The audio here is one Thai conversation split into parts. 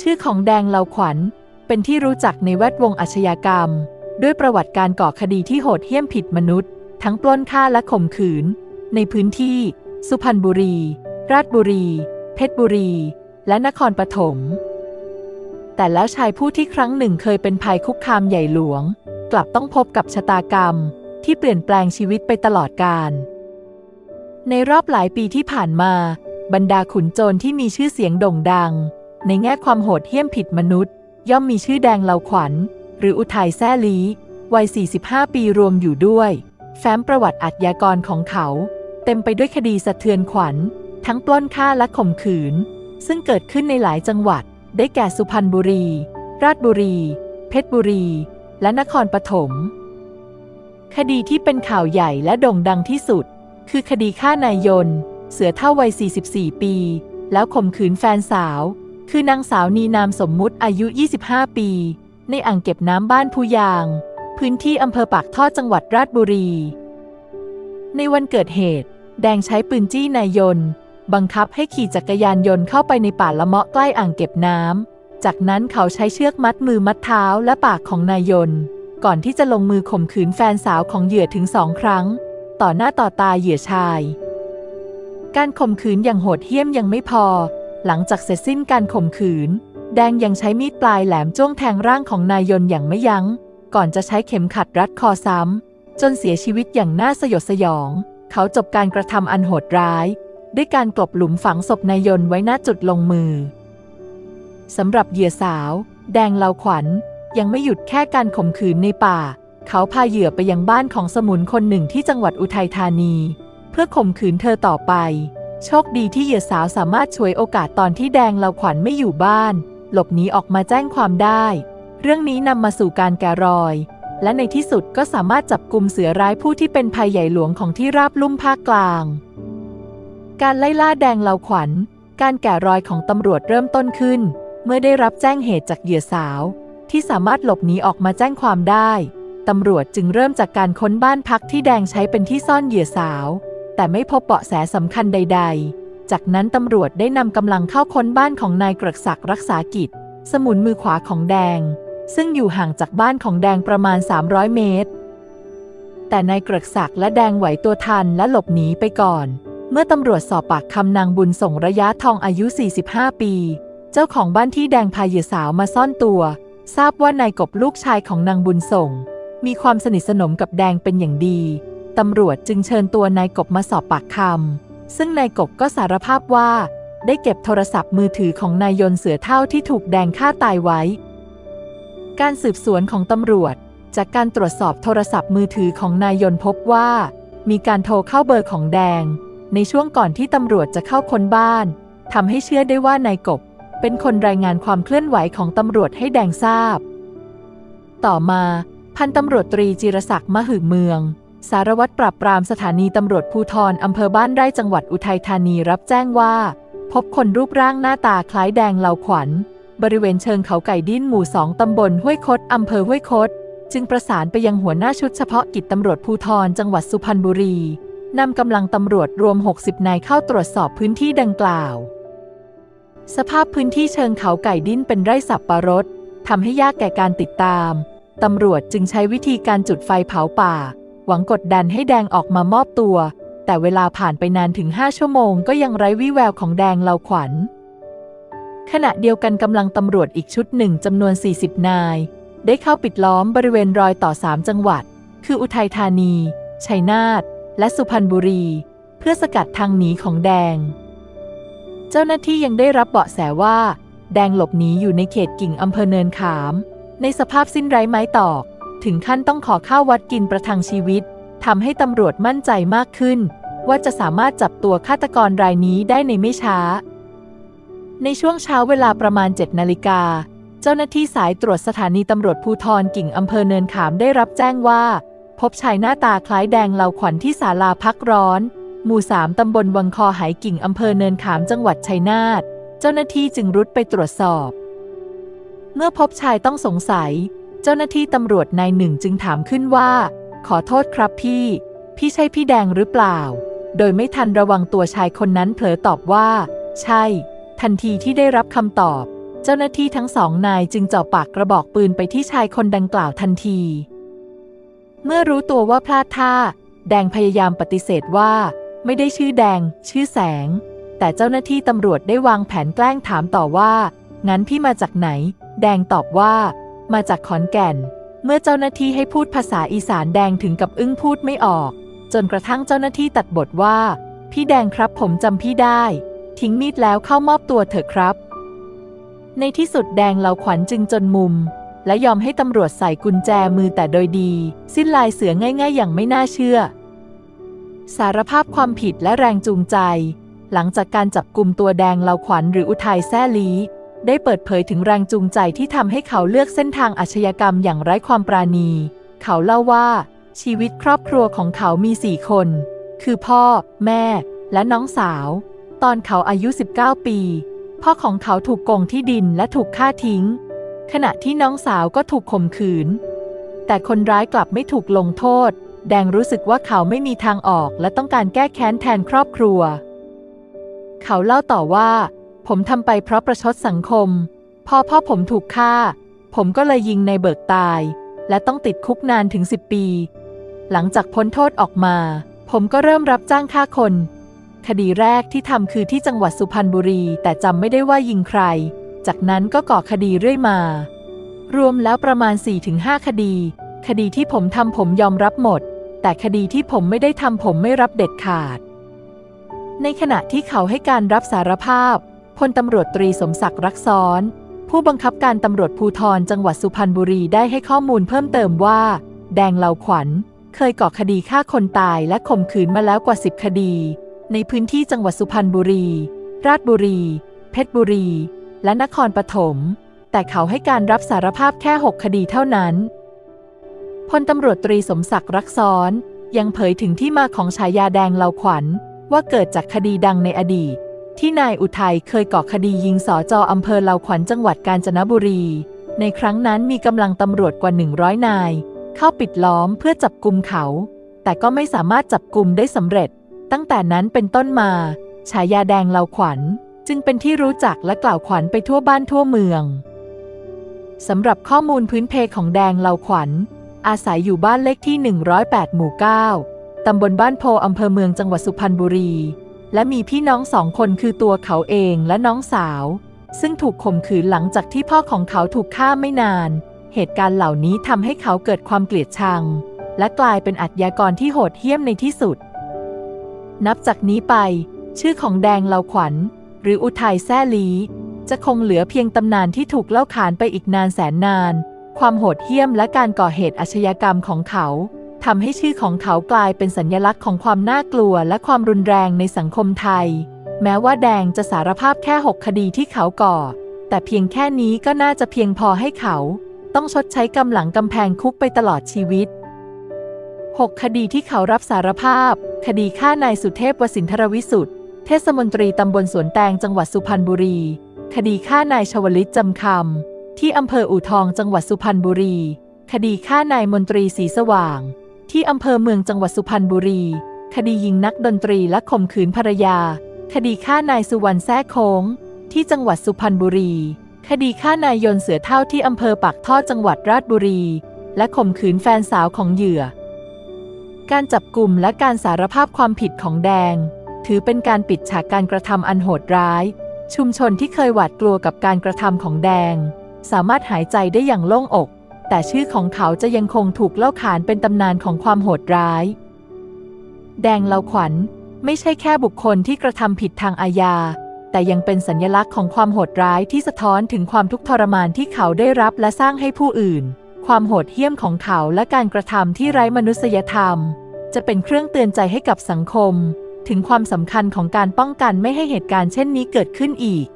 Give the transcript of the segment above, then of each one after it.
ชื่อของแดงเหลาขวัญ เป็นที่รู้จักในแวดวงอาชญากรรม ด้วยประวัติการก่อคดีที่โหดเหี้ยมผิดมนุษย์ ทั้งปล้นฆ่าและข่มขืน ในพื้นที่ สุพรรณบุรี ราชบุรี เพชรบุรี และนครปฐมแต่แล้วชายผู้ที่ครั้งหนึ่งเคยเป็นภัยคุกคามใหญ่หลวง กลับต้องพบกับชะตากรรม ที่เปลี่ยนแปลงชีวิตไปตลอดกาลในรอบหลายปีที่ผ่านมา บรรดาขุนโจรที่มีชื่อเสียงโด่งดัง ในแง่ความโหดเหี้ยมผิดมนุษย์ ย่อมมีชื่อแดงเหลาขวัญ หรืออุทัยแซ่ลีวัย 45 ปีรวมอยู่ด้วย แฟ้มประวัติอาชญากรของเขา เต็มไปด้วยคดีสะเทือนขวัญ ทั้งปล้นฆ่าและข่มขืน ซึ่งเกิดขึ้นในหลายจังหวัด ได้แก่สุพรรณบุรี ราชบุรี เพชรบุรี และนครปฐมคดีที่เป็นข่าวใหญ่และโด่งดังที่สุด คือคดีฆ่านายยน เสือเท่าวัย 44 ปี แล้วข่มขืนแฟนสาว คือนางสาวนีนามสมมุติอายุ 25 ปี ในอ่างเก็บน้ำบ้านภูยาง พื้นที่อำเภอปากท่อจังหวัดราชบุรี ในวันเกิดเหตุ แดงใช้ปืนจี้นายยนต์บังคับให้ขี่จักรยานยนต์เข้าไปในป่าละเมาะใกล้อ่างเก็บน้ำ จากนั้นเขาใช้เชือกมัดมือมัดเท้าและปากของนายยนต์ก่อนที่จะลงมือข่มขืนแฟนสาวของเหยื่อถึงสองครั้ง ต่อหน้าต่อตาเหยื่อชาย การข่มขืนอย่างโหดเหี้ยมยังไม่พอ หลังจากเสร็จสิ้นการข่มขืน แดงยังใช้มีดปลายแหลมจ้วงแทงร่างของนายยนอย่างไม่ยัง้ง ก่อนจะใช้เข็มขัดรัดคอซ้ำ จนเสียชีวิตอย่างน่าสยดสยอง เขาจบการกระทำอันโหดร้าย ด้วยการกลบหลุมฝังศพนายยนไว้หน้าจุดลงมือสำหรับเหยื่อสาว แดงเหลาขวัญ ยังไม่หยุดแค่การข่มขืนในป่า เขาพาเหยื่อไปยังบ้านของสมุนคนหนึ่งที่จังหวัดอุทัยธานี เพื่อข่มขืนเธอต่อไป โชคดีที่เหยื่อสาวสามารถช่วยโอกาสตอนที่แดงเหลาขวัญไม่อยู่บ้าน หลบหนีออกมาแจ้งความได้ เรื่องนี้นำมาสู่การแกะรอย และในที่สุดก็สามารถจับกลุ่มเสือร้ายผู้ที่เป็นภัยใหญ่หลวงของที่ราบลุ่มภาคกลาง การไล่ล่าแดงเหลาขวัญ การแกะรอยของตำรวจเริ่มต้นขึ้น เมื่อได้รับแจ้งเหตุจากเหยื่อสาว ที่สามารถหลบหนีออกมาแจ้งความได้ตำรวจจึงเริ่มจากการค้นบ้านพักที่แดงใช้เป็นที่ซ่อนเหยื่อสาว แต่ไม่พบเบาะแสสำคัญใด ๆ จากนั้นตำรวจได้นำกำลังเข้าค้นบ้านของนายกรกศักดิ์รักษากิจ สมุนมือขวาของแดง ซึ่งอยู่ห่างจากบ้านของแดงประมาณ 300 เมตร แต่นายกรกศักดิ์และแดงไหวตัวทันและหลบหนีไปก่อน เมื่อตำรวจสอบปากคำนางบุญส่งระยะทองอายุ 45 ปี เจ้าของบ้านที่แดงพาเหยื่อสาวมาซ่อนตัว ทราบว่านายกบลูกชายของนางบุญส่ง มีความสนิทสนมกับแดงเป็นอย่างดี ตำรวจจึงเชิญตัวนายกบมาสอบปากคำ ซึ่งนายกบก็สารภาพว่า ได้เก็บโทรศัพท์มือถือของนายยนเสือเท่าที่ถูกแดงฆ่าตายไว้ การสืบสวนของตำรวจ จากการตรวจสอบโทรศัพท์มือถือของนายยนพบว่า มีการโทรเข้าเบอร์ของแดง ในช่วงก่อนที่ตำรวจจะเข้าค้นบ้านทำให้เชื่อได้ว่านายกบ เป็นคนรายงานความเคลื่อนไหวของตำรวจให้แดงทราบ ต่อมาพันตำรวจตรีจิรศักดิ์มหึเมือง สารวัตรปราบปรามสถานีตำรวจภูธรอำเภอบ้านไร่จังหวัดอุทัยธานีรับแจ้งว่า พบคนรูปร่างหน้าตาคล้ายแดงเหลาขวัญ บริเวณเชิงเขาไก่ดิ้นหมู่สองตำบลห้วยคดอำเภอห้วยคด จึงประสานไปยังหัวหน้าชุดเฉพาะกิจตำรวจภูธรจังหวัดสุพรรณบุรีนำกำลังตำรวจรวม 60 นายเข้าตรวจสอบพื้นที่ดังกล่าว สภาพพื้นที่เชิงเขาไก่ดิ้นเป็นไร่สับปะรดทำให้ยากแก่การติดตามตำรวจจึงใช้วิธีการจุดไฟเผาป่า หวังกดดันให้แดงออกมามอบตัว แต่เวลาผ่านไปนานถึง5ชั่วโมงก็ยังไร้วี่แววของแดงเหลาขวัญ ขณะเดียวกันกำลังตำรวจอีกชุดหนึ่งจำนวน 40 นาย ได้เข้าปิดล้อมบริเวณรอยต่อ 3 จังหวัด คืออุทัยธานี ชัยนาท และสุพรรณบุรี เพื่อสกัดทางหนีของแดง เจ้าหน้าที่ยังได้รับเบาะแสว่า แดงหลบหนีอยู่ในเขตกิ่งอำเภอเนินขาม ในสภาพสิ้นไร้ไม้ตอก ถึงขั้นต้องขอข้าววัดกินประทังชีวิตทำให้ตำรวจมั่นใจมากขึ้น ว่าจะสามารถจับตัวฆาตกรรายนี้ได้ในไม่ช้า ในช่วงเช้าเวลาประมาณ 7 นาฬิกา เจ้าหน้าที่สายตรวจสถานีตำรวจภูธรกิ่งอำเภอเนินขามได้รับแจ้งว่า พบชายหน้าตาคล้ายแดงเหลาขวัญที่ศาลาพักร้อน หมู่สามตำบลวังคอหายกิ่งอำเภอเนินขามจังหวัดชัยนาท เจ้าหน้าที่จึงรุดไปตรวจสอบ เมื่อพบชายต้องสงสัย เจ้าหน้าที่ตำรวจนายหนึ่งจึงถามขึ้นว่า ขอโทษครับพี่ พี่ใช่พี่แดงหรือเปล่า โดยไม่ทันระวังตัวชายคนนั้นเผลอตอบว่า ใช่ ทันทีที่ได้รับคำตอบ เจ้าหน้าที่ทั้งสองนายจึงจ่อปากกระบอกปืนไปที่ชายคนดังกล่าวทันที เมื่อรู้ตัวว่าพลาดท่า แดงพยายามปฏิเสธว่า ไม่ได้ชื่อแดง ชื่อแสง แต่เจ้าหน้าที่ตำรวจได้วางแผนแกล้งถามต่อว่างั้นพี่มาจากไหน แดงตอบว่า มาจากขอนแก่น เมื่อเจ้าหน้าที่ให้พูดภาษาอีสานแดงถึงกับอึ้งพูดไม่ออก จนกระทั่งเจ้าหน้าที่ตัดบทว่า พี่แดงครับผมจำพี่ได้ ทิ้งมีดแล้วเข้ามอบตัวเถอะครับ ในที่สุดแดงเหลาขวัญจึงจนมุม และยอมให้ตำรวจใส่กุญแจมือแต่โดยดี สิ้นลายเสือง่าย ๆ อย่างไม่น่าเชื่อ สารภาพความผิดและแรงจูงใจ หลังจากการจับกลุ่มตัวแดงเหลาขวัญหรืออุทัยแซ่ลี ได้เปิดเผยถึงแรงจูงใจที่ทำให้เขาเลือกเส้นทางอาชญากรรมอย่างไร้ความปราณี เขาเล่าว่า ชีวิตครอบครัวของเขามีสี่คน คือพ่อ แม่ และน้องสาว ตอนเขาอายุ 19 ปี พ่อของเขาถูกโกงที่ดินและถูกฆ่าทิ้ง ขณะที่น้องสาวก็ถูกข่มขืน แต่คนร้ายกลับไม่ถูกลงโทษ แดงรู้สึกว่าเขาไม่มีทางออกและต้องการแก้แค้นแทนครอบครัว เขาเล่าต่อว่า ผมทำไปเพราะประชดสังคม พอพ่อผมถูกฆ่า ผมก็เลยยิงในเบิกตาย และต้องติดคุกนานถึง 10 ปี หลังจากพ้นโทษออกมา ผมก็เริ่มรับจ้างฆ่าคน คดีแรกที่ทำคือที่จังหวัดสุพรรณบุรี แต่จำไม่ได้ว่ายิงใคร จากนั้นก็ก่อคดีเรื่อยมา รวมแล้วประมาณ 4-5 คดี คดีที่ผมทำผมยอมรับหมด แต่คดีที่ผมไม่ได้ทำผมไม่รับเด็ดขาด ในขณะที่เขาให้การรับสารภาพ พลตำรวจตรีสมศักดิ์รักซ้อน ผู้บังคับการตำรวจภูธรจังหวัดสุพรรณบุรีได้ให้ข้อมูลเพิ่มเติมว่า แดงเหลาขวัญ เคยก่อคดีฆ่าคนตายและข่มขืนมาแล้วกว่า 10 คดี ในพื้นที่จังหวัดสุพรรณบุรี ราชบุรี เพชรบุรี และนครปฐม แต่เขาให้การรับสารภาพแค่ 6 คดีเท่านั้น พลตำรวจตรีสมศักดิ์รักซ้อนยังเผยถึงที่มาของฉายาแดงเหลาขวัญว่าเกิดจากคดีดังในอดีต ที่นายอุทัยเคยก่อคดียิงสอจออำเภอเหลาขวัญจังหวัดกาญจนบุรี ในครั้งนั้นมีกำลังตำรวจกว่า 100 นาย เข้าปิดล้อมเพื่อจับกลุ่มเขา แต่ก็ไม่สามารถจับกลุ่มได้สำเร็จ ตั้งแต่นั้นเป็นต้นมา ฉายาแดงเหลาขวัญ จึงเป็นที่รู้จักและกล่าวขวัญไปทั่วบ้านทั่วเมืองสำหรับข้อมูลพื้นเพของแดงเหลาขวัญ อาศัยอยู่บ้านเลขที่ 108 หมู่ 9ตำบลบ้านโพอำเภอเมืองจังหวัดสุพรรณบุรี และมีพี่น้องสองคนคือตัวเขาเองและน้องสาว ซึ่งถูกข่มขืนหลังจากที่พ่อของเขาถูกฆ่าไม่นาน เหตุการณ์เหล่านี้ทำให้เขาเกิดความเกลียดชัง และกลายเป็นอาชญากรที่โหดเหี้ยมในที่สุด นับจากนี้ไป ชื่อของแดงเหลาขวัญ หรืออุทัยแซ่ลีจะคงเหลือเพียงตำนานที่ถูกเล่าขานไปอีกนานแสนนาน ความโหดเหี้ยมและการก่อเหตุอาชญากรรมของเขา ทำให้ชื่อของเขากลายเป็นสัญลักษณ์ของความน่ากลัวและความรุนแรงในสังคมไทย แม้ว่าแดงจะสารภาพแค่ 6 คดีที่เขาก่อ แต่เพียงแค่นี้ก็น่าจะเพียงพอให้เขา ต้องชดใช้กำหลังกำแพงคุกไปตลอดชีวิต 6 คดีที่เขารับสารภาพ คดีฆ่านายสุเทพวสินทรวิสุทธิ์เทศมนตรีตำบลสวนแตงจังหวัดสุพรรณบุรี คดีฆ่านายชวลิตจำคำที่อำเภออู่ทองจังหวัดสุพรรณบุรี คดีฆ่านายมนตรีสีสว่าง ที่อำเภอเมืองจังหวัดสุพรรณบุรี คดียิงนักดนตรีและข่มขืนภรรยา คดีฆ่านายสุวรรณแท้โค้ง ที่จังหวัดสุพรรณบุรี คดีฆ่านายยนต์เสือเท่าที่อำเภอปากท่อจังหวัดราชบุรี และข่มขืนแฟนสาวของเหยื่อ การจับกลุ่มและการสารภาพความผิดของแดง ถือเป็นการปิดฉากการกระทำอันโหดร้าย ชุมชนที่เคยหวาดกลัวกับการกระทำของแดง สามารถหายใจได้อย่างโล่งอก แต่ชื่อของเขาจะยังคงถูกเล่าขานเป็นตำนานของความโหดร้าย แดงเลาขวัญ ไม่ใช่แค่บุคคลที่กระทำผิดทางอาญา แต่ยังเป็นสัญลักษณ์ของความโหดร้ายที่สะท้อนถึงความทุกข์ทรมานที่เขาได้รับและสร้างให้ผู้อื่น ความโหดเหี้ยมของเขาและการกระทำที่ไร้มนุษยธรรม จะเป็นเครื่องเตือนใจให้กับสังคม ถึงความสำคัญของการป้องกันไม่ให้เหตุการณ์เช่นนี้เกิดขึ้นอีก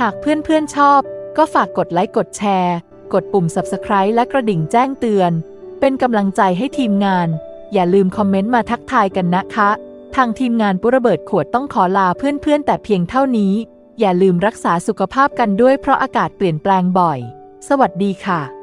หากเพื่อนๆชอบ ก็ฝากกดไลค์กดแชร์ กดปุ่ม Subscribe และกระดิ่งแจ้งเตือน เป็นกำลังใจให้ทีมงาน อย่าลืมคอมเมนต์มาทักทายกันนะคะ ทางทีมงานปุระเบิดขวดต้องขอลาเพื่อนๆ แต่เพียงเท่านี้ อย่าลืมรักษาสุขภาพกันด้วยเพราะอากาศเปลี่ยนแปลงบ่อย สวัสดีค่ะ